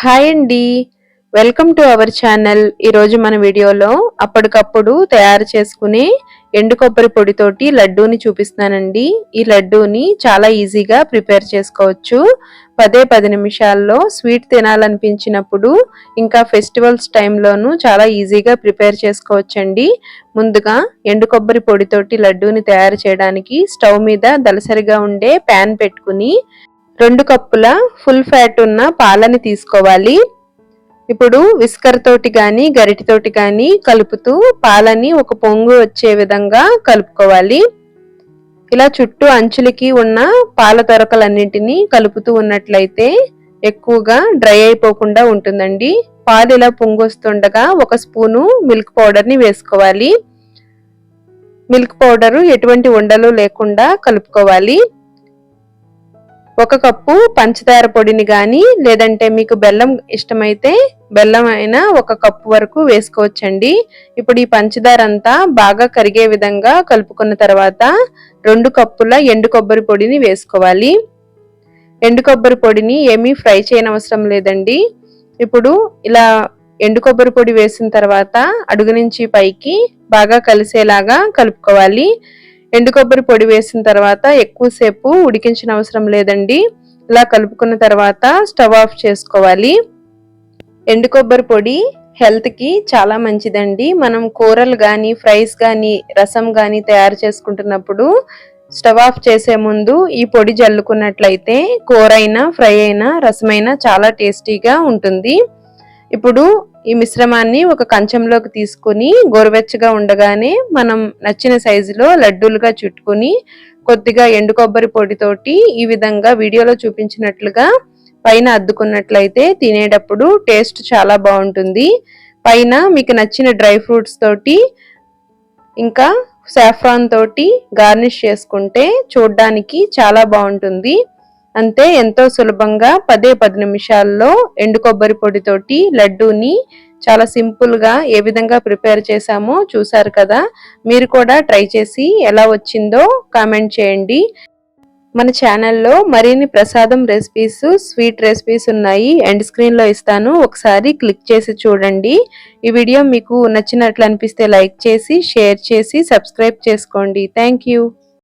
Hi అండి. Welcome to our channel. ఈరోజు మన వీడియోలో అప్పటికప్పుడు తయారు చేసుకునే ఎండు కొబ్బరి పొడితోటి లడ్డూని చూపిస్తానండి ఈ లడ్డూని చాలా ఈజీగా ప్రిపేర్ చేసుకోవచ్చు. పదే పది నిమిషాల్లో స్వీట్ తినాలనిపించినప్పుడు ఇంకా ఫెస్టివల్స్ టైంలోనూ చాలా ఈజీగా ప్రిపేర్ చేసుకోవచ్చండి. ముందుగా ఎండు కొబ్బరి పొడితోటి లడ్డూని తయారు చేయడానికి స్టవ్ మీద దలసరిగా ఉండే ప్యాన్ పెట్టుకుని రెండు కప్పుల ఫుల్ ఫ్యాట్ ఉన్న పాలని తీసుకోవాలి. ఇప్పుడు విస్కర్ తోటి కానీ గరిటితోటి కానీ కలుపుతూ పాలని ఒక పొంగు వచ్చే విధంగా కలుపుకోవాలి. ఇలా చుట్టూ అంచులకి ఉన్న పాల తొరకలన్నింటినీ కలుపుతూ ఉన్నట్లయితే ఎక్కువగా డ్రై అయిపోకుండా ఉంటుందండి. పాలు ఇలా పొంగు వస్తుండగా ఒక స్పూను మిల్క్ పౌడర్ని వేసుకోవాలి. మిల్క్ పౌడరు ఎటువంటి ఉండలు లేకుండా కలుపుకోవాలి. ఒక కప్పు పంచదార పొడిని కానీ లేదంటే మీకు బెల్లం ఇష్టమైతే బెల్లం అయినా ఒక కప్పు వరకు వేసుకోవచ్చండి. ఇప్పుడు ఈ పంచదార అంతా బాగా కరిగే విధంగా కలుపుకున్న తర్వాత రెండు కప్పుల ఎండు కొబ్బరి పొడిని వేసుకోవాలి. ఎండు కొబ్బరి పొడిని ఏమీ ఫ్రై చేయనవసరం లేదండి. ఇప్పుడు ఇలా ఎండు కొబ్బరి పొడి వేసిన తర్వాత అడుగు నుంచి పైకి బాగా కలిసేలాగా కలుపుకోవాలి. ఎండు కొబ్బరి పొడి వేసిన తర్వాత ఎక్కువసేపు ఉడికించిన అవసరం లేదండి. ఇలా కలుపుకున్న తర్వాత స్టవ్ ఆఫ్ చేసుకోవాలి. ఎండు కొబ్బరి పొడి హెల్త్కి చాలా మంచిదండి. మనం కూరలు కానీ ఫ్రైస్ కానీ రసం కానీ తయారు చేసుకుంటున్నప్పుడు స్టవ్ ఆఫ్ చేసే ముందు ఈ పొడి జల్లుకున్నట్లయితే కూర అయినా ఫ్రై అయినా రసమైనా చాలా టేస్టీగా ఉంటుంది. ఇప్పుడు ఈ మిశ్రమాన్ని ఒక కంచంలోకి తీసుకుని గోరువెచ్చగా ఉండగానే మనం నచ్చిన సైజులో లడ్డూలుగా చుట్టుకుని కొద్దిగా ఎండు కొబ్బరి పొడితోటి ఈ విధంగా వీడియోలో చూపించినట్లుగా పైన అద్దుకున్నట్లయితే తినేటప్పుడు టేస్ట్ చాలా బాగుంటుంది. పైన మీకు నచ్చిన డ్రై ఫ్రూట్స్ తోటి ఇంకా సాఫ్రాన్ తోటి గార్నిష్ చేసుకుంటే చూడ్డానికి చాలా బాగుంటుంది. అంతే ఎంతో సులభంగా పదే పది నిమిషాల్లో ఎండు కొబ్బరి పొడితోటి లడ్డూని చాలా సింపుల్గా ఏ విధంగా ప్రిపేర్ చేశామో చూసారు కదా. మీరు కూడా ట్రై చేసి ఎలా వచ్చిందో కామెంట్ చేయండి. మన ఛానల్లో మరిన్ని ప్రసాదం రెసిపీస్ స్వీట్ రెసిపీస్ ఉన్నాయి. ఎండ్ స్క్రీన్లో ఇస్తాను. ఒకసారి క్లిక్ చేసి చూడండి. ఈ వీడియో మీకు నచ్చినట్లు అనిపిస్తే లైక్ చేసి షేర్ చేసి సబ్స్క్రైబ్ చేసుకోండి. థ్యాంక్